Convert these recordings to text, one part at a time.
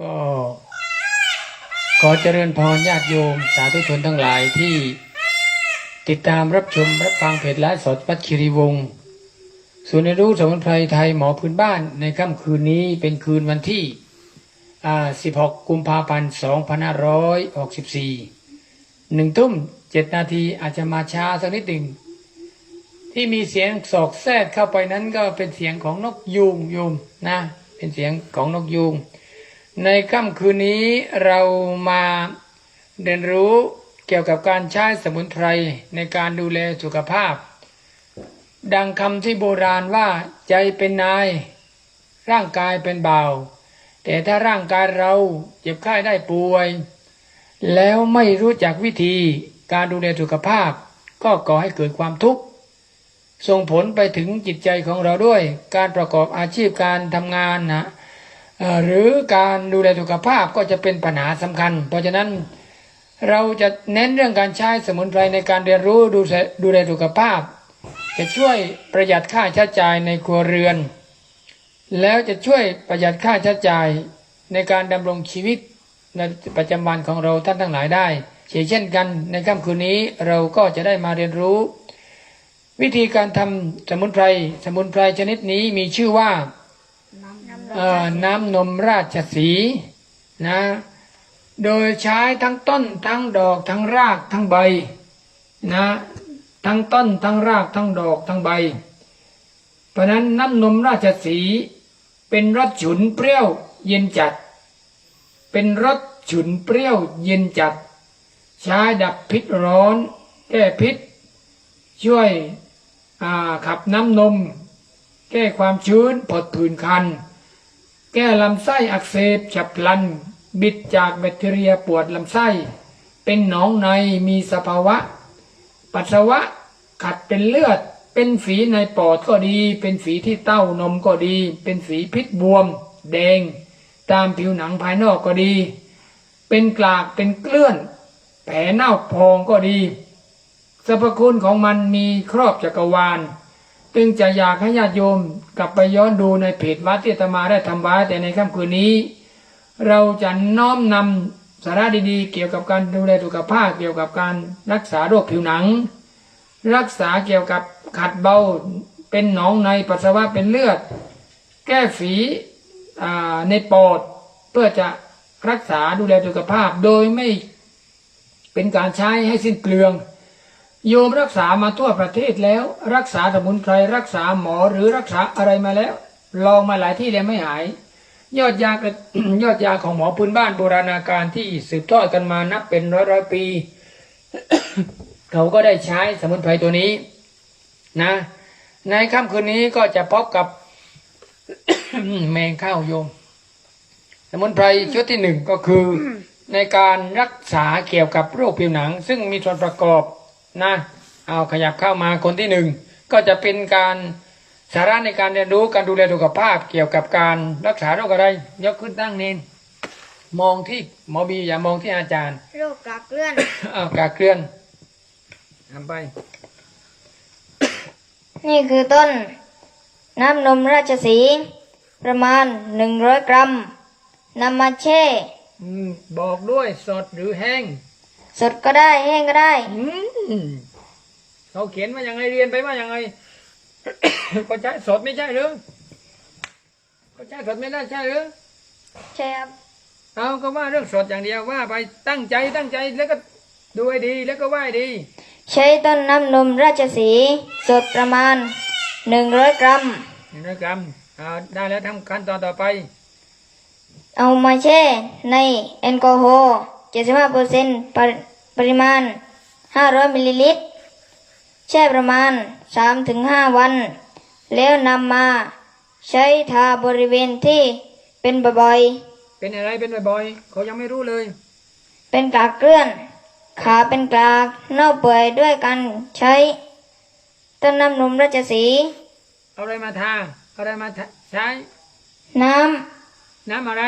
ก็ขอเจริญพรญาติโยม สาธุชนทั้งหลายที่ติดตามรับชมรับฟังเพจไลฟ์สดวัดคิริวงศ์ศูนย์เรียนรู้สมุนไพรไทยหมอพื้นบ้านในค่ำคืนนี้เป็นคืนวันที่อ่า16 กุมภาพันธ์ 2564หนึ่งทุ่มเจ็ดนาทีอาจจะมาช้าสักนิดหนึ่ง ที่มีเสียงสอกแทรกเข้าไปนั้นก็เป็นเสียงของนกยูงโยมนะ เป็นเสียงของนกยูง ในค่ำคืนนี้เรามาเรียนรู้เกี่ยวกับการใช้สมุนไพรในการดูแลสุขภาพ ดังคำที่โบราณว่าใจเป็นนาย ร่างกายเป็นเบาแต่ถ้าร่างกายเราเจ็บไข้ได้ป่วย แล้วไม่รู้จักวิธีการดูแลสุขภาพ ก็ก่อให้เกิดความทุกข์ส่งผลไปถึงจิตใจของเราด้วย การประกอบอาชีพการทำงานนะ หรือการดูแลสุขภาพก็จะเป็นปัญหาสำคัญ เพราะฉะนั้นเราจะเน้นเรื่องการใช้สมุนไพรในการเรียนรู้ดูแลดูแลสุขภาพ จะช่วยประหยัดค่าใช้จ่ายในครัวเรือน แล้วจะช่วยประหยัดค่าใช้จ่ายในการดำรงชีวิตในประจำวันของเราท่านทั้งหลายได้เช่นกันในค่ำคืนนี้เราก็จะได้มาเรียนรู้ วิธีการทำสมุนไพรสมุนไพรชนิดนี้มีชื่อว่า น้ำนมราชสีนะ โดยใช้ทั้งต้นทั้งดอกทั้งรากทั้งใบนะ ทั้งต้นทั้งรากทั้งดอกทั้งใบ เพราะนั้นน้ำนมราชสีเป็นรสฉุนเปรี้ยวเย็นจัด เป็นรสฉุนเปรี้ยวเย็นจัด ใช้ดับพิษร้อนแก้พิษ ช่วยขับน้ำนม แก้ความชื้นผดผื่นคัน แก้ลำไส้อักเสบฉับพลัน บิดจากแบคทีเรียปวดลำไส้ เป็นหนองในมีสภาวะ ปัสสาวะขัดเป็นเลือด เป็นฝีในปอดก็ดี เป็นฝีที่เต้านมก็ดี เป็นฝีพิษบวม แดง ตามผิวหนังภายนอกก็ดี เป็นกลากเป็นเกลื่อน แผลเน่าพองก็ดีสรรพคุณของมันมีครอบจักรวาล จึงจะอยากให้ญาติโยมกลับไปย้อนดูในเพจวัดที่ตมาได้ทำไว้แต่ในค่ำคืนนี้ เราจะน้อมนำสาระดีๆ เกี่ยวกับการดูแลสุขภาพเกี่ยวกับการรักษาโรคผิวหนัง รักษาเกี่ยวกับขัดเบาเป็นหนองในปัสสาวะเป็นเลือด แก้ฝีในปอดเพื่อจะรักษาดูแลสุขภาพโดยไม่เป็นการใช้ให้สิ้นเปลือง โยมรักษามาทั่วประเทศแล้ว รักษาสมุนไพรรักษาหมอหรือรักษาอะไรมาแล้ว ลองมาหลายที่แล้วไม่หาย ยอดยากยอดยาของหมอพื้นบ้านโบราณการที่สืบทอดกันมานับเป็นร้อยร้อยปี เขาก็ได้ใช้สมุนไพรตัวนี้นะ ในค่ำคืนนี้ก็จะพบกับแมงข้าวโยม สมุนไพรชุดที่หนึ่งก็คือในการรักษาเกี่ยวกับโรคผิวหนัง ซึ่งมีส่วนประกอบ นะเอาขยับเข้ามาคนที่หนึ่งก็จะเป็นการสาระในการเรียนรู้การดูแลสุขภาพเกี่ยวกับการรักษาโรคอะไร ยกขึ้นตั้งเน้นมองที่หมอบีอย่ามองที่อาจารย์โรคกากเลื่อนอ้าวกาเคลื่อนทำไป นี่คือต้น น้ำนมราชสีห์ประมาณหนึ่งร้อยกรัมนำมาแช่อืมบอกด้วยสดหรือแห้ง สดก็ได้แห้งก็ได้อืม เขาเขียนมาอย่างไงเรียนไปมาอย่างไงก็ใช้สดไม่ใช่หรือก็ใช้สดไม่ได้ใช่หรือใช่ครับเอาก็ว่าเรื่องสดอย่างเดียวว่าไปตั้งใจตั้งใจแล้วก็ดูให้ดีแล้วก็ไหว้ดี ใช้ต้นน้ำนมราชสีห์สดประมาณหนึ่งร้อยกรัมหนึ่งร้อยกรัมเอาได้แล้วทำขั้นตอนต่อไป เอามาแช่ในแอลกอฮอล์75เปอร์เซ็นต์ปริมาณ 500มิลลิลิตร แช่ประมาณ 3-5 วัน แล้วนำมาใช้ทาบริเวณที่เป็นบ่อยเป็นอะไรเป็นบ่อยๆ เขายังไม่รู้เลยๆเป็นกากเกลื่อน ขาเป็นกากเน่าเปื่อยด้วยกันใช้ต้นน้ำนมราชสีห์เอาอะไรมาทาเอาอะไรมาทาใช้ น้น้ำอะไร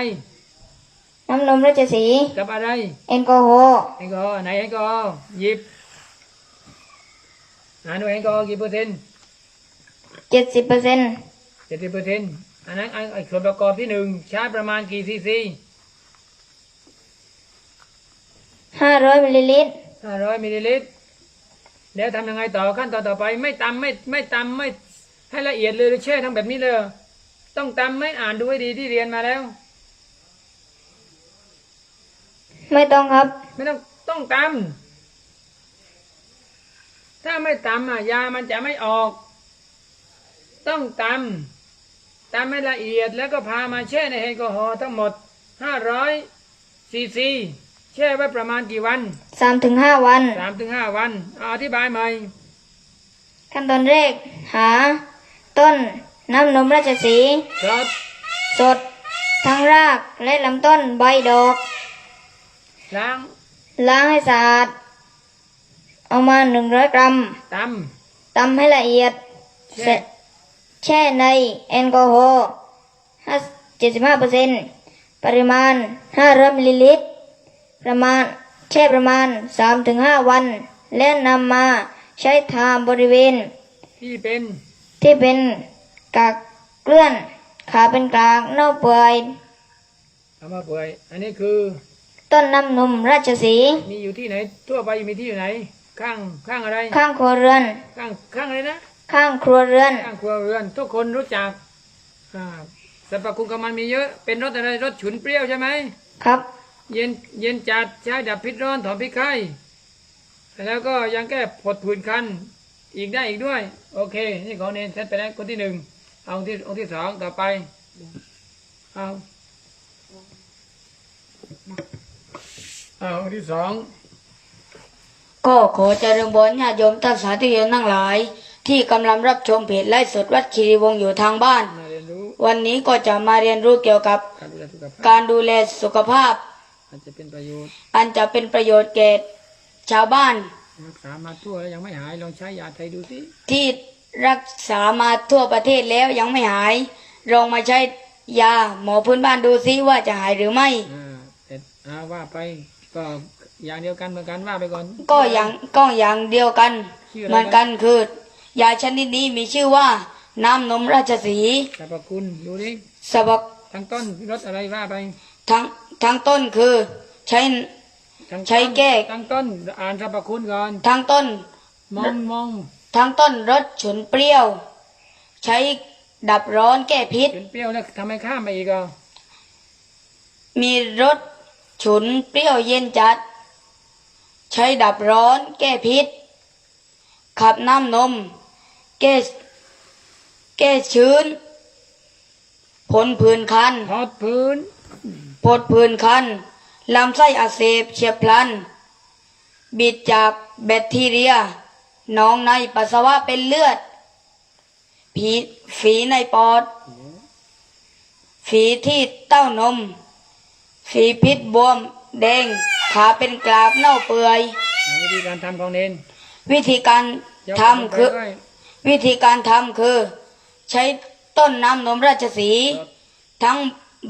ำน้ำนมราชสีห์กับอะไร แอลกอฮอล์ แอลกอฮอล์ไหนแอลกอฮอล์หยิบ อ่านดูแอลกอฮอล์กี่เปอร์เซ็นต์70เปอร์เซ็นต์เจ็ดสิบเปอร์เซ็นต์อันนั้นอันไอ้ส่วนประกอบที่หนึ่งใช้ประมาณกี่ซีซีห้าร้อยมิลลิลิตรห้าร้อยมิลลิลิตรแล้วทำยังไงต่อขั้นตอนต่อไปไม่ตำไม่ไม่ตำไม่ให้ละเอียดเลยหรือแช่ทำแบบนี้เลยเหรอต้องตำไม่อ่านดูให้ดีที่เรียนมาแล้ว ไม่ต้องครับ ไม่ต้องต้องตำ ถ้าไม่ตำอะยามันจะไม่ออก ต้องตำตำให้ละเอียดแล้วก็พามาแช่ในแอลกอฮอล์ทั้งหมดห้าร้อยซีซีแช่ไว้ประมาณกี่วันสามถึงห้าวันสามถึงห้าวันเอาอธิบายใหม่ขั้นตอนแรก หา ต้นน้ำนมราชสีห์ครับสด ทั้งรากและลำต้นใบดอก ล้าง ล้างให้สะอาด เอามาหนึ่งร้อยกรัมตตำให้ละเอียดำเสร็จแช่ในแอลกอฮอล์เจ็ดสิบห้าเปอร์เซ็นปริมาณห้าร้อยมิลลิลิตร ประมาณแช่ประมาณสามถึงห้าวัน และนำมาใช้ทาบริเวณ ที่เป็นที่เป็นกากเกลื่อน ขาเป็นกลางเน่าเปื่อยเอามาเปื่อยอันนี้คือต้นน้ำนมราชสีห์มีอยู่ที่ไหน ทั่วไปมีที่อยู่ไหน ข้างข้างอะไร ข้างครัวเรือน ข้างข้างอะไรนะ ข้างครัวเรือน ข้างครัวเรือน ทุกคนรู้จักอ่าสรรพคุณของมันมีเยอะ เป็นรสอะไร รสฉุนเปรี้ยวใช่ไหม ครับ เย็นเย็นจัดใช้ดับพิษร้อนถอนพิษไข้แล้วก็ยังแก้ผดผื่นคัน อีกได้อีกด้วย โอเค นี่ของเนนเซตไปแล้วคนที่หนึ่ง เอาองค์ที่องค์ที่สองต่อไป เอาเอาองค์ที่สอง ก็ขอเจริญบนญาติโยมท่านสาธุชนทั้งหลาย ที่กำลังรับชมเพจไลฟ์สดวัดคีรีวงศ์อยู่ทางบ้านมาเรียนรู้วันนี้ก็จะมาเรียนรู้เกี่ยวกับ การดูแลสุขภาพการดูแลสุขภาพอาจจะเป็นประโยชน์อันจะเป็นประโยชน์แก่ชาวบ้าน รักษามาทั่วแล้วยังไม่หายลองใช้ยาไทยดูสิที่รักษามาทั่วประเทศแล้วยังไม่หายลองมาใช้ยาหมอพื้นบ้านดูซิว่าจะหายหรือไม่ อ่าแต่อาว่าไปก็ อย่างเดียวกันเหมือนกันว่าไปก่อน ก็อย่างก็อย่างเดียวกัน ชื่ออะไรนะเหมือนกันคือยาชนิดนี้มีชื่อว่า น้ำนมราชสีห์สรรพคุณดูดิสรรพทั้งต้นรสอะไรว่าไปทั้งทั้งต้นคือ ใช้ ทั้งใช้แก้ ทั้งต้นอ่านสรรพคุณก่อน ทั้งต้น มองมองทั้งต้นรสฉุนเปรี้ยว ใช้ดับร้อนแก้พิษจนเปรี้ยวแล้วทำไมข้ามไปอีกอะมีรสฉุนเปรี้ยวเย็นจัด ใช้ดับร้อนแก้พิษ ขับน้ำนม แก้แก้ชื้น ผลผื่นคันทอดพื้น ผดผื่นคันลำไส้อักเสบเฉียบพลัน บิดจากแบคทีเรียหนองในปัสสาวะเป็นเลือด ผีฝีในปอด ฝีที่เต้านม ฝีพิษบวม แดงขาเป็นกราบเน่าเปื่อย อ่าวิธีการทำของเนนวิธีการยกทำคือไปด้วยวิธีการทำคือ ใช้ต้นน้ำนมราชสีห์ทั้ง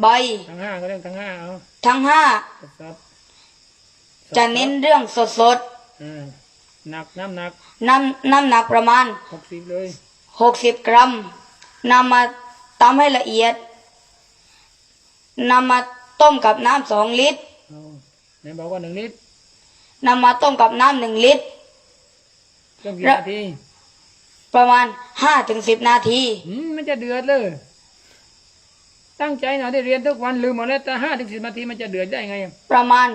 ใบทั้งห้าก็เรื่องทั้งห้าเอาทั้งห้าสดจะเน้นเรื่องสดสดๆอ่าหนักน้ำหนักๆน้ำน้ำหนักประมาณ หกสิบเลยหกสิบกรัมนำมาตำให้ละเอียดนำมาต้มกับน้ำสองลิตรเอาไห นบอกว่าหนึ่งลิตรนำมาต้มกับน้ำหนึ่งลิตรต้องกี่แล้วนาทีประมาณห้าถึงสิบนาทีอืมมันจะเดือดเลย ตั้งใจหน่อยได้เรียนทุกวันลืมหมดแล้วแต่ห้าถึงสิบนาทีมันจะเดือดได้ไง ประมาณ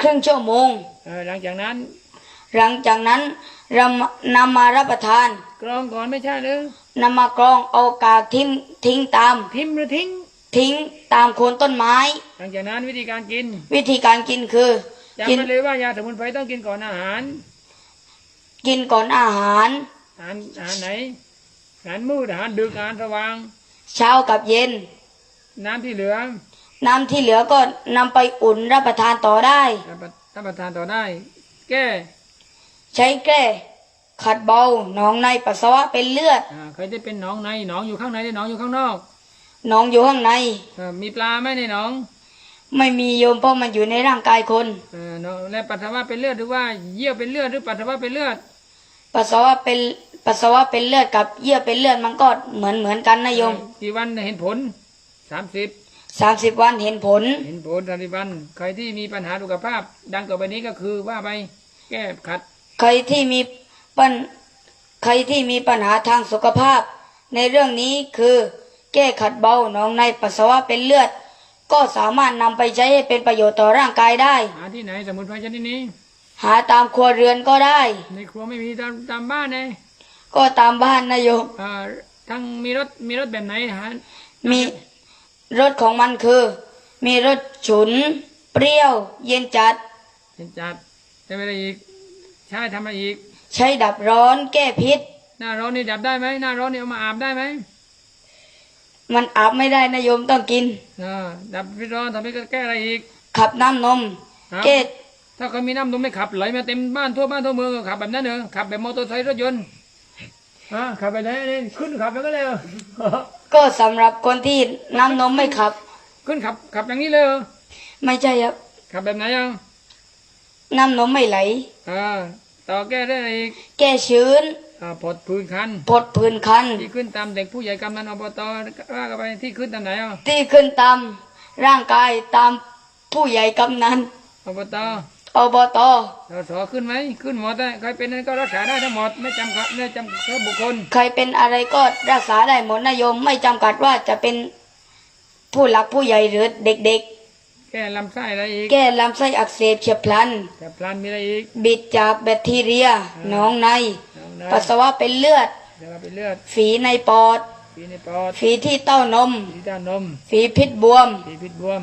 ครึ่งชั่วโมงเออหลังจากนั้น หลังจากนั้นเรานำมารับประทาน กรองก่อนไม่ใช่หรือนำมากรองเอากากทิ้งทิ้งตาม ทิมหรือทิ้ง ทิ้งตามโคนต้นไม้ หลังจากนั้นวิธีการกินวิธีการกินคือจำกินไว้เลยว่ายาสมุนไพรต้องกินก่อนอาหาร กินก่อนอาหาร อาหารอาหารไหนอาหารมืดอาหารดึกอาหารสว่าง เช้ากับเย็น น้ำที่เหลือน้ำที่เหลือก็นำไปอุ่นรับประทานต่อได้ รับประรับประทานต่อได้ แก้ใช้แก้ขัดเบาหนองในปัสสาวะเป็นเลือด อ่าใครที่เป็นหนองในหนองอยู่ข้างในหรือหนองอยู่ข้างนอกห นองอยู่ข้างใน เออมีปลาไหมในหนองไม่มีโยมเพราะมันอยู่ในร่างกายคน เออหนองและปัสสาวะเป็นเลือดหรือว่าเยี่ยวเป็นเลือดหรือปัสสาวะเป็นเลือดปัสสาวะเป็นปัสสาวะเป็นเลือดกับเยื่อเป็นเลือดมันก็เหมือนเหมือนกันนะโยมกี่วันเห็นผลสามสิบสามสิบวันเห็นผล เห็นผลสามสิบวัน ใครที่มีปัญหาสุขภาพ ดังต่อไปนี้ก็คือว่าไปแก้ขัด ใครที่มีปัญใครที่มีปัญหาทางสุขภาพ ในเรื่องนี้คือ แก้ขัดเบาหนองในปัสสาวะเป็นเลือด ก็สามารถนำไปใช้ให้เป็นประโยชน์ต่อร่างกายได้ หาที่ไหนสมุนไพรชนิดนี้ หาตามครัวเรือนก็ได้ ในครัวไม่มีตามตามบ้านเลยก็ตามบ้านนายโยมเอ่อทั้งมีรถมีรถแบบไหนหามีรสของมันคือ มีรสฉุน เปรี้ยว เย็นจัดเป็นจัดจะไปอะไรอีกใช่ทำอะไรอีก ใช้ดับร้อนแก้พิษ หน้าร้อนนี่ดับได้ไหมหน้าร้อนนี่เอามาอาบได้ไหม มันอาบไม่ได้นายโยมต้องกินอ่าดับพิษร้อนทำให้แก้อะไรอีก ขับน้ำนมครับแก้ถ้าเขามีน้ำนมไม่ขับไหลมาเต็มบ้านทั่วบ้านทั่วเมืองก็ขับแบบนั้นเหรอขับแบบมอเตอร์ไซค์รถยนต์อ่าขับไปไหนนี่ขึ้นขับไปก็เลยเหรอ ก็สำหรับคนที่น้ำนมไม่ขับ ขึ้นขับขับอย่างนี้เลยเหรอไม่ใช่ครับขับแบบไหนอะน้ำนมไม่ไหล อ่าต่อแก้ได้อะไรอีก แก้ชื้นอ่า ผดพื้นคันปลดผื่นคัน ที่ขึ้นตามเด็กผู้ใหญ่กำนันอบตว่ากันไปที่ขึ้นตามไหนอะที่ขึ้นตามร่างกายตามผู้ใหญ่กำนันอบตอบตสสขึ้นไหมขึ้นหมดได้ใครเป็นนั้นก็รักษาได้ทั้งหมดไม่จำกัดไม่จำกัดบุคคลใครเป็นอะไรก็รักษาได้หมดนายโยมไม่จำกัดว่าจะเป็นผู้หลักผู้ใหญ่หรือเด็กแก้ลำไส้อะไรอีกๆ แก้ลำไส้อักเสบเฉียบพลัน แต่พลันมีอะไรอีกบิดจากแบคทีเรีย หนองใน น้องนะปัสสาวะเป็นเลือดเดี๋ยวเราไปเลือด ฝีในปอดปีในปอด ฝีที่เต้านมปีด้านนม ฝีพิษบวมปีพิษบวม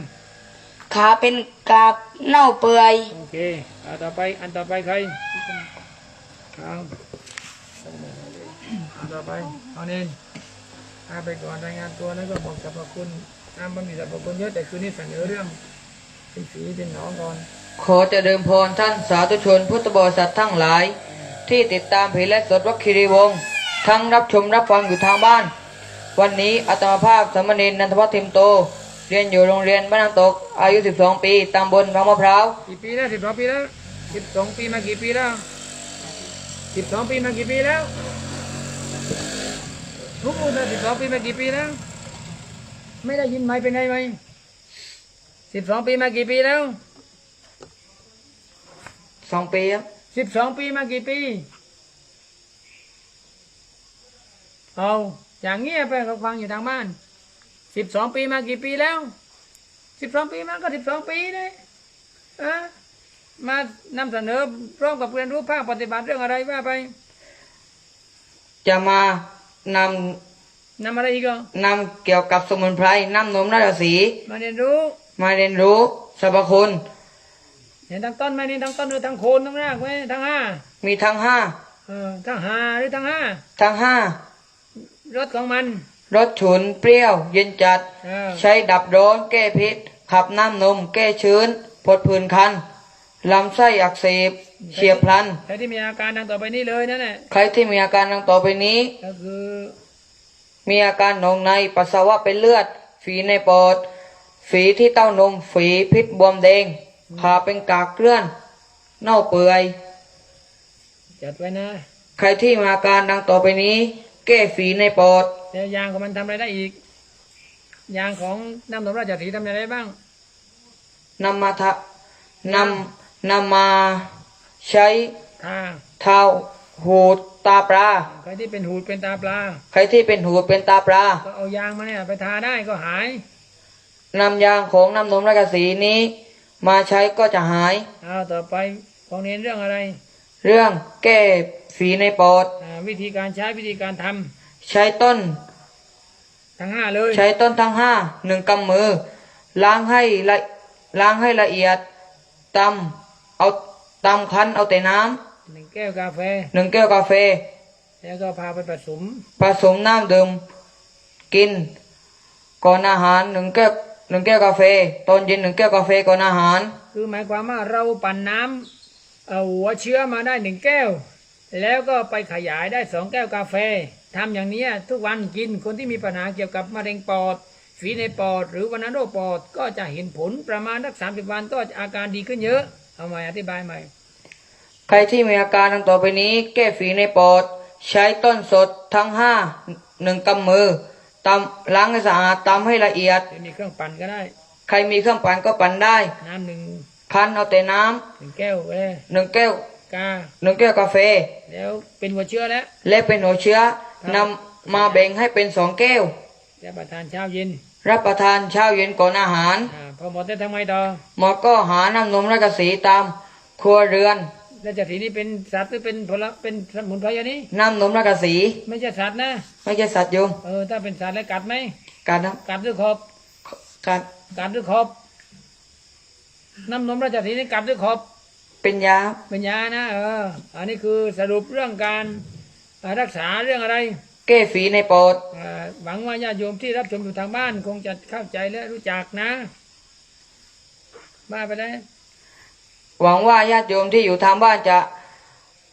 ขาเป็นกากเน่าเปื่อย โอเคเอาต่อไป อันต่อไปใครเอาอันต่อไปเอาเน้นเอาไปก่อนรายงานตัวแล้วก็บอกสรรพคุณอ้ามันมีสรรพคุณเยอะแต่คืนนี้เสนอเรื่องเป็นสีเป็นหนองก่อนขอเจริญพรท่านสาธุชนพุทธบริษัททั้งหลาย ที่ติดตามเพจและสดวัดคีรีวงศ์ทั้งรับชมรับฟังอยู่ทางบ้าน วันนี้อาตมาภาพสามเณรนันทวัฒน์เทมโต เรียนอยู่โรงเรียนบ้านน้ำตก อายุ 12 ปีตำบลบางมะพร้าวกี่ปีแล้วสิบสองปีแล้วสิบสองปีมากี่ปีแล้วสิบสองปีมากี่ปีแล้วรู้นะสิบสองปีมากี่ปีแล้ว ไม่ได้ยินไหมเป็นไงไหมสิบสองปีมากี่ปีแล้ว2ปีครับ สิบสองปีมากี่ปี เอาอย่างเงี้ยไปเขาฟังอยู่ทางบ้านสิบสองปีมากี่ปีแล้วสิบสองปีมาก็สิบสองปีเลยอะมานำเสนอพร้อมกับเรียนรู้ภาคปฏิบัติเรื่องอะไรว่าไป จะมานำนำอะไรอีกอะนำเกี่ยวกับสมุนไพรน้ำนมนาฏสีมาเรียนรู้ มาเรียนรู้สรรพคุณ เห็นทั้งต้นไหมนี่ทั้งต้นหรือทั้งโคนทั้งรากไหมทั้งห้ามีทั้งเออทั้งหาหรือทั้งห้า5ทั้งรสของมัน5รสฉุนเปรี้ยว เย็นจัด เออใช้ดับร้อนแก้พิษ ขับน้ำนม แก้ชื้นผดผื่นคันลำไส้อักเสบเฉียบพลัน ใครที่มีอาการดังต่อไปนี้เลยนั่นแหละใครที่มีอาการดังต่อไปนี้ ก็คือมีอาการหนองในปัสสาวะเป็นเลือด ฝีในปอด ฝีที่เต้านม ฝีพิษบวมแดง ขาเป็นกากเกลื่อน เน่าเปื่อย จัดไว้นะ ใครที่มีอาการดังต่อไปนี้ แก้ฝีในปอดแล้วยางของมันทำอะไรได้อีก ยางของน้ำนมราชสีห์ทำอะไรได้บ้างนำมาทะนำนำมาใช้ทาเท้าหูดตาปลา ใครที่เป็นหูดเป็นตาปลา ใครที่เป็นหูดเป็นตาปลา ก็เอายางมาเนี่ยไปทาได้ก็หายนำยางของน้ำนมราชสีห์นี้ มาใช้ก็จะหายเอาต่อไปของเน้นเรื่องอะไร เรื่องแก้ฝีในปอด อ่าวิธีการใช้วิธีการทำใช้ต้น ทั้งห้าเลยใช้ต้นทั้งห้าหนึ่งกำมือ ล้างให้ละล้างให้ละเอียดตำเอาตำคั้นเอาแต่น้หนึ่งแก้วกาแฟำหนึ่งแก้วกาแฟ แล้วก็พาไปผสมผสมน้ำดื่มกิน ก่อนอาหารหนึ่งแก้ว หนึ่งแก้วกาแฟ ตอนเย็นหนึ่งแก้วกาแฟก่อนอาหาร คือหมายความว่าเราปั่นน้ำเอาหัวเชื้อมาได้หนึ่งแก้ว แล้วก็ไปขยายได้สองแก้วกาแฟทำอย่างเนี้ยทุกวันกินคนที่มีปัญหาเกี่ยวกับมะเร็งปอดฝีในปอด หรือวัณโรคปอดก็จะเห็นผลประมาณสักสามสิบวันก็อาการดีขึ้นเยอะ เอาใหม่อธิบายใหม่ ใครที่มีอาการดังต่อไปนี้ แก้ฝีในปอด ใช้ต้นสดทั้งห้าหนึ่งกำมือ ตำล้างให้สะอาดตำให้ละเอียด จะมีเครื่องปั่นก็ได้ ใครมีเครื่องปั่นก็ปั่นได้ น้ำหนึ่งคั้นเอาแต่น้ำหนึ่งแก้วเอ้ยหนึ่งแก้วกาหนึ่งแก้วกาแฟ แล้วเป็นหัวเชื้อแล้ว และเป็นหัวเชื้อนำมาแบ่งให้เป็นสองแก้ว จะประทานเช้าเย็นรับประทานเช้าเย็นก่อนอาหาร อ่าพอหมดได้ทำไงต่อ หมอก็หาน้ำนมและกระสีตาม ครัวเรือน แล้วจะสีนี้เป็นสัตว์หรือเป็นผลเป็นสมุนไพรอันนี้ น้ำนมและกระสี ไม่ใช่สัตว์นะไม่ใช่สัตว์โยมเออถ้าเป็นสัตว์แล้วกัดไหมการนะกัดหรือขอบการกัดหรือขอบ น้ำนมราชสีห์นี่กัดหรือขอบ เป็นยาเป็นยานะเออ อันนี้คือสรุปเรื่องการเอ่อรักษาเรื่องอะไรแก้ฝีในปอดเอ่อหวังว่าญาติโยมที่รับชมอยู่ทางบ้าน คงจะเข้าใจและรู้จักนะบ้าไปแล้ว หวังว่าญาติโยมที่อยู่ทางบ้านจะ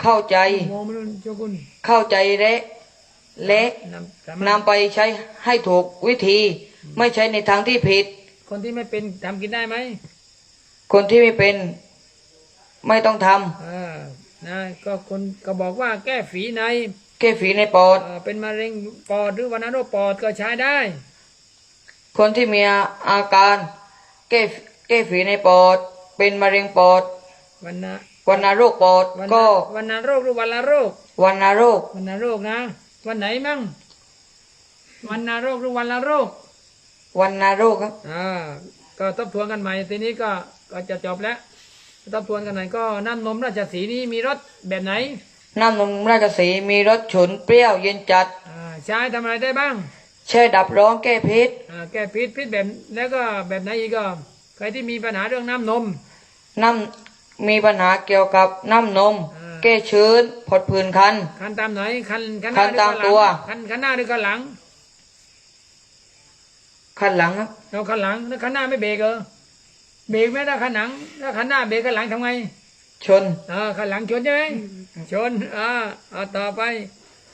เข้าใจโมมนุนเจ้าคุณเข้าใจและและนำสามารถนำไปใช้ให้ถูกวิธี ไม่ใช้ในทางที่ผิด คนที่ไม่เป็นทำกินได้ไหม คนที่ไม่เป็น ไม่ต้องทำเออนะก็คนก็บอกว่าแก้ฝีใน แก้ฝีในปอดเอ่อเป็นมะเร็งปอดหรือวัณโรคปอดก็ใช้ได้ คนที่มีอาการแก้แก้ฝีในปอด เป็นมะเร็งปอดวันนะวัณโรคปอดวันก็วันโรคหรือวันละโรควัณโรควันโรคนะ วันไหนมั่งวันโรคหรือวันละโรควัณโรคครับอ่าก็ทบทวนกันใหม่ทีนี้ก็ก็จะจบแล้วทบทวนกันหน่อยก็น้ำนมราชสีห์นี้มีรสแบบไหน น้ำนมราชสีห์มีรสฉุนเปรี้ยวเย็นจัดอ่าใช้ทำอะไรได้บ้างแช่ดับร้อนแก้พิษอ่าแก้พิษพิษแบบแล้วก็แบบไหนอีกก็ใค รที่มีปัญหาเรื่องน้ำนม น้ำมีปัญหาเกี่ยวกับน้ำนม อ่า แก้ชื้นผดผื่นคัน คันตามไหนคันคันหคัน้านหรือตามคันหลังตัว คันคันหน้าหรือคันหลังคันหลังครับเราคันหลังแล้วคันหน้าไม่เบรกเหรอเบรกไหมถ้าคันหลังถ้าคันหน้าเบรกคันหลังทำไงชนอ่าคันหลังชนใช่ไหมชนอ่าเอาต่อไป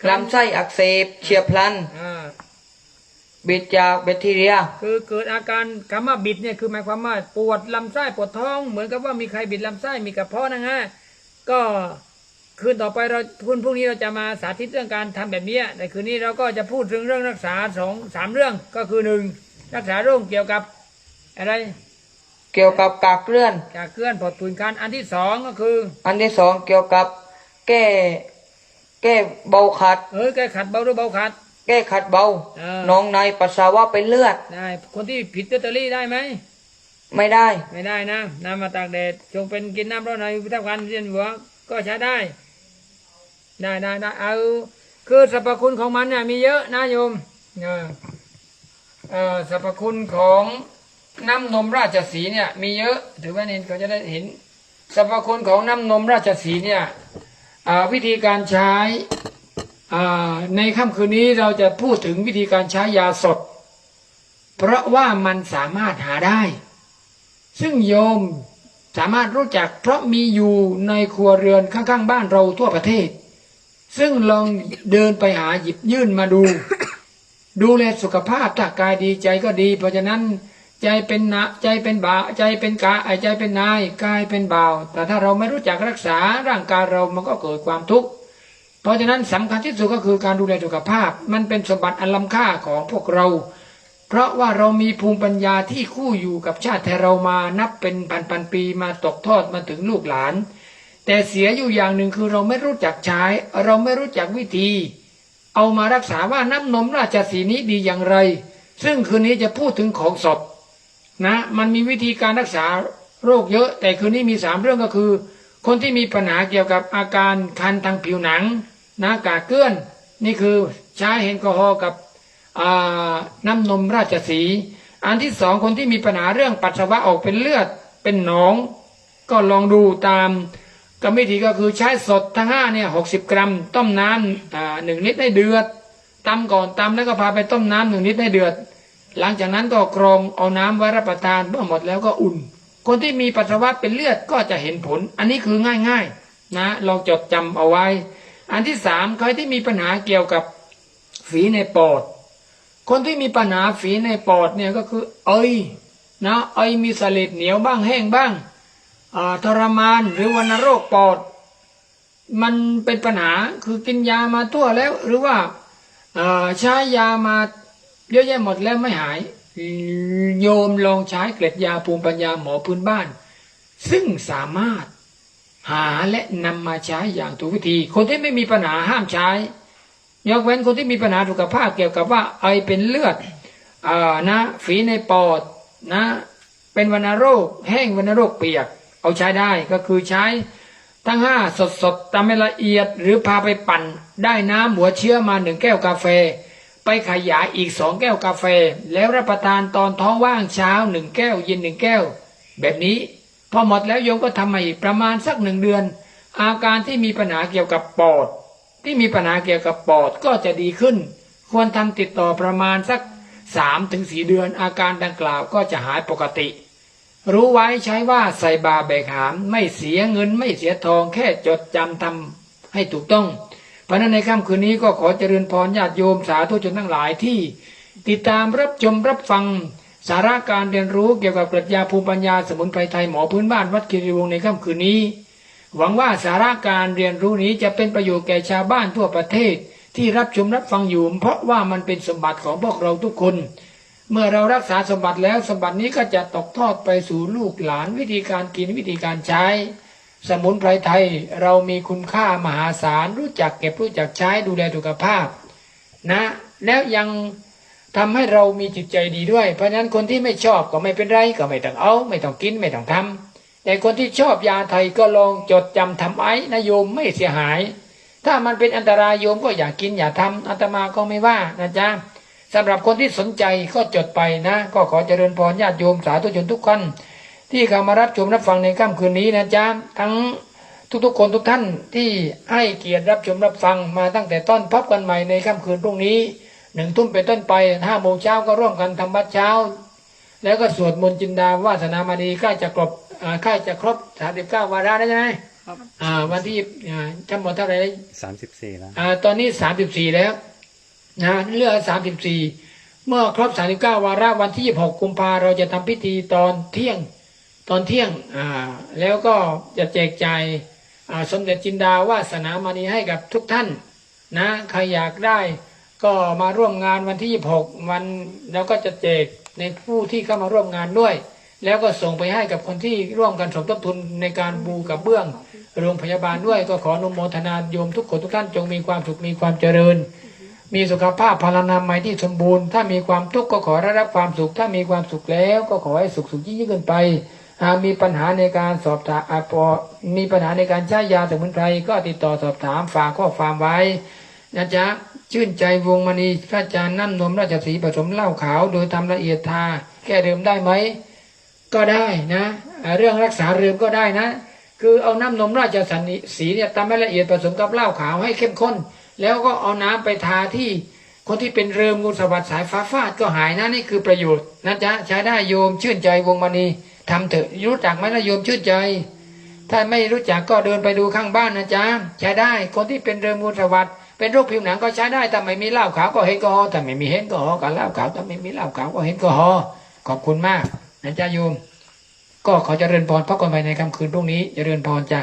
ลำไส้อักเสบเฉียบพลันอ่า บิดจากแบคทีเรีย คือเกิดอาการคำว่าบิดเนี่ยคือหมายความว่าปวดลำไส้ปวดท้อง เหมือนกับว่ามีใครบิดลำไส้มีกระเพาะนะฮะก็คืนต่อไปเราคืนพรุ่งนี้เราจะมาสาธิตเรื่องการทำแบบเนี้ยในคืนนี้เราก็จะพูดถึงเรื่องรักษาสองสามเรื่องก็คือหนึ่งรักษาโรคเกี่ยวกับอะไร เกี่ยวกับกากเกลื่อนจากเคลื่อนปอดผื่นคันอันที่สองก็คือ อันที่สองเกี่ยวกับแก้แก้เบาขัดเออแก้ขัดเบาหรือเบาขัด แก้ขัดเบาเออ หนองในปัสสาวะเป็นเลือด ได้ คนที่ผิดลอตเตอรี่ได้ไหม ไม่ได้ ไม่ได้นะน้ำมาตากแดดจงเป็นกินน้ำร้อนในพิทักษ์การเวียนหัวก็ใช้ได้ ได้ได้ได้เอาคือสรรพคุณของมันเนี่ยมีเยอะนะโยมเออเออสรรพคุณของน้ำนมราชสีห์เนี่ย มีเยอะ ถือว่านี่เขาจะได้เห็น สรรพคุณของน้ำนมราชสีห์เนี่ยอ่าวิธีการใช้อ่า ในค่ำคืนนี้เราจะพูดถึงวิธีการใช้ยาสด เพราะว่ามันสามารถหาได้ ซึ่งโยมสามารถรู้จักเพราะมีอยู่ในครัวเรือนข้างๆ บ้านเราทั่วประเทศ ซึ่งลองเดินไปหาหยิบยื่นมาดู ดูแลสุขภาพถ้ากายดีใจก็ดี เพราะฉะนั้นใจเป็นนะใจเป็นบ่าวใจเป็นกาใจเป็นนายกายเป็นบ่าว แต่ถ้าเราไม่รู้จักรักษาร่างกายเรามันก็เกิดความทุกข์ เพราะฉะนั้นสำคัญที่สุดก็คือการดูแลสุขภาพ มันเป็นสมบัติอันล้ำค่าของพวกเรา เพราะว่าเรามีภูมิปัญญาที่คู่อยู่กับชาติไทยเรามานับเป็นพันพันๆปีมาตกทอดมาถึงลูกหลาน แต่เสียอยู่อย่างหนึ่งคือเราไม่รู้จักใช้ เราไม่รู้จักวิธี เอามารักษาว่าน้ำนมราชสีนี้ดีอย่างไร ซึ่งคืนนี้จะพูดถึงของสดนะมันมีวิธีการรักษาโรคเยอะ แต่คืนนี้มีสามเรื่องก็คือ คนที่มีปัญหาเกี่ยวกับอาการคันทางผิวหนังนะกากเกลื่อน นี่คือใช้แอลกอฮอล์กับน้ำนมราชสีอันที่สองคนที่มีปัญหาเรื่องปัสสาวะออกเป็นเลือดเป็นหนอง ก็ลองดูตามกรรมวิธีก็คือใช้สดทั้งห้าเนี่ยหกสิบกรัม ต้มน้ำหนึ่งลิตรให้เดือดตำก่อนตำแล้วก็พาไปต้มน้ำหนึ่งลิตรให้เดือด หลังจากนั้นก็กรองเอาน้ำไว้รับประทานเมื่อหมดแล้วก็อุ่น คนที่มีปัสสาวะเป็นเลือดก็จะเห็นผล อันนี้คือง่ายๆ นะลองจดจำเอาไว้ อันที่สามใครที่มีปัญหาเกี่ยวกับฝีในปอด คนที่มีปัญหาฝีในปอดเนี่ยก็คือไอนะไอมีสเลดเหนียวบ้างแห้งบ้างทรมานหรือวัณโรคปอด มันเป็นปัญหาคือกินยามาทั่วแล้ว หรือว่าใช้ยามาเยอะแยะหมดแล้วไม่หาย โยมลองใช้เกล็ดยาภูมิปัญญาหมอพื้นบ้าน ซึ่งสามารถหาและนำมาใช้อย่างถูกวิธี คนที่ไม่มีปัญหาห้ามใช้ยกเว้นคนที่มีปัญหาสุขภาพเกี่ยวกับว่าไอเป็นเลือดอนะฝีในปอดนะ เป็นวัณโรค แห้งวัณโรคเปียก เอาใช้ได้ก็คือใช้ทั้งห้าสดสดๆตามให้ละเอียดหรือพาไปปั่น ได้น้ำหัวเชื้อมาหนึ่งแก้วกาแฟ ไปขยายอีกสองแก้วกาแฟ แล้วรับประทานตอนท้องว่างเช้าหนึ่งแก้วเย็นหนึ่งแก้ว แบบนี้พอหมดแล้วโยมก็ทำมาอีกประมาณสักหนึ่งเดือน อาการที่มีปัญหาเกี่ยวกับปอด ที่มีปัญหาเกี่ยวกับปอดก็จะดีขึ้น ควรทำติดต่อประมาณสักสามถึงสี่เดือนอาการดังกล่าวก็จะหายปกติ รู้ไว้ใช้ว่าใส่บาแบกหามไม่เสียเงินไม่เสียทองแค่จดจำทำให้ถูกต้อง เพราะฉะนั้นในค่ำคืนนี้ก็ขอเจริญพรญาติโยมสาธุชนทั้งหลายที่ ติดตามรับชมรับฟังสาระการเรียนรู้เกี่ยวกับปรัชญาภูมิปัญญาสมุนไพรไทยหมอพื้นบ้านวัดกิริวงศ์ในค่ำคืนนี้ หวังว่าสาระการเรียนรู้นี้จะเป็นประโยชน์แก่ชาวบ้านทั่วประเทศ ที่รับชมรับฟังอยู่ เพราะว่ามันเป็นสมบัติของพวกเราทุกคน เมื่อเรารักษาสมบัติแล้วสมบัตินี้ก็จะตกทอดไปสู่ลูกหลานวิธีการกินวิธีการใช้ สมุนไพรไทยเรามีคุณค่ามหาศาลรู้จักเก็บรู้จักใช้ดูแลสุขภาพนะแล้วยังทำให้เรามีจิตใจดีด้วย เพราะฉะนั้นคนที่ไม่ชอบก็ไม่เป็นไรก็ไม่ต้องเอา ไม่ต้องกินไม่ต้องทำแต่คนที่ชอบยาไทยก็ลองจดจำทำไอ้นะโยมไม่เสียหาย ถ้ามันเป็นอันตรายโยมก็อย่ากินอย่าทำอาตมาก็ไม่ว่านะจ๊ะสำหรับคนที่สนใจก็จดไปนะ ก็ขอเจริญพรญาติโยมสาธุชนทุกคน ที่เข้ามารับชมรับฟังในค่ำคืนนี้นะจ๊ะทั้งทุกๆคนทุกท่านที่ให้เกียรติรับชมรับฟังมาตั้งแต่ต้นพบกันใหม่ในค่ำคืนพรุ่งนี้หนึ่งทุ่มเป็นต้นไปห้าโมงเช้าก็ร่วมกันทำบัดเช้า แล้วก็สวดมนต์จินดาวาสนามาดีใกล้จะครบอ่าใกล้จะครบสามสิบเก้าวาระแล้วใช่ไหมอ่า วันที่อ่าจำหมดเท่าไหร่แล้วสามสิบสี่แล้วอ่าตอนนี้สามสิบสี่แล้วนะเหลือสามสิบสี่เมื่อครบสามสิบเก้าวาระวันที่ยี่หกกุมภาเราจะทำพิธีตอนเที่ยง ตอนเที่ยงอ่าแล้วก็จะแจกจ่ายอ่าสมเด็จจินดาวาสนามานีให้กับทุกท่านนะใครอยากได้ก็มาร่วมงานวันที่ยี่หกวันแล้วก็จะแจกในผู้ที่เข้ามาร่วมงานด้วย แล้วก็ส่งไปให้กับคนที่ร่วมกันสมทบทุนในการบูกับเบื้อง โรงพยาบาลด้วยก็ขออนุโมทนาโยมทุกคนทุกท่านจงมีความสุขมีความเจริญ มีสุขภาพพลานามัยที่สมบูรณ์ ถ้ามีความทุกข์ก็ขอได้รับความสุข ถ้ามีความสุขแล้ว ก็ขอให้สุขสุขยิ่งยิ่งขึ้นไปหาก มีปัญหาในการสอบถามอาปอมีปัญหาในการใช้ยาสมุนไพรก็ติดต่อสอบถามฝากข้อความไว้นะจ๊ะชื่นใจวงมณีพระอาจารย์น้ำนมราชสีผสมเหล้าขาว โดยทำละเอียดทาแก้เดิมได้ไหมก็ได้นะ เรื่องรักษาเรืมก็ได้นะ คือเอาน้ำนมราชสันนิสีเนี่ยทำให้ละเอียดผสมกับเหล้าขาวให้เข้มข้น แล้วก็เอาน้ำไปทาที่คนที่เป็นเริมงูสวัสดสายฟ้าฟาดก็หายนะนี่คือประโยชน์นะจ๊ะใช้ได้โยมชื่นใจวงมณี ทำเถอะรู้จักไหมนะโยมชื่นใจ ถ้าไม่รู้จักก็เดินไปดูข้างบ้านนะจ๊ะใช้ได้คนที่เป็นเรือมงูสวัสดเป็นโรคผิวหนังก็ใช้ได้แต่ไม่มีเหล้าขาวก็เห็นก็ฮอแต่ไม่มีเห็นก็ฮอกับเหล้าขาวแต่ไม่มีเหล้าขาวก็เห็นก็ฮอขอบคุณมากนะจ๊ะโยม ก็ขอเจริญพรพักกันไปในค่ำคืนพรุ่งนี้เจริญพรจ้ะ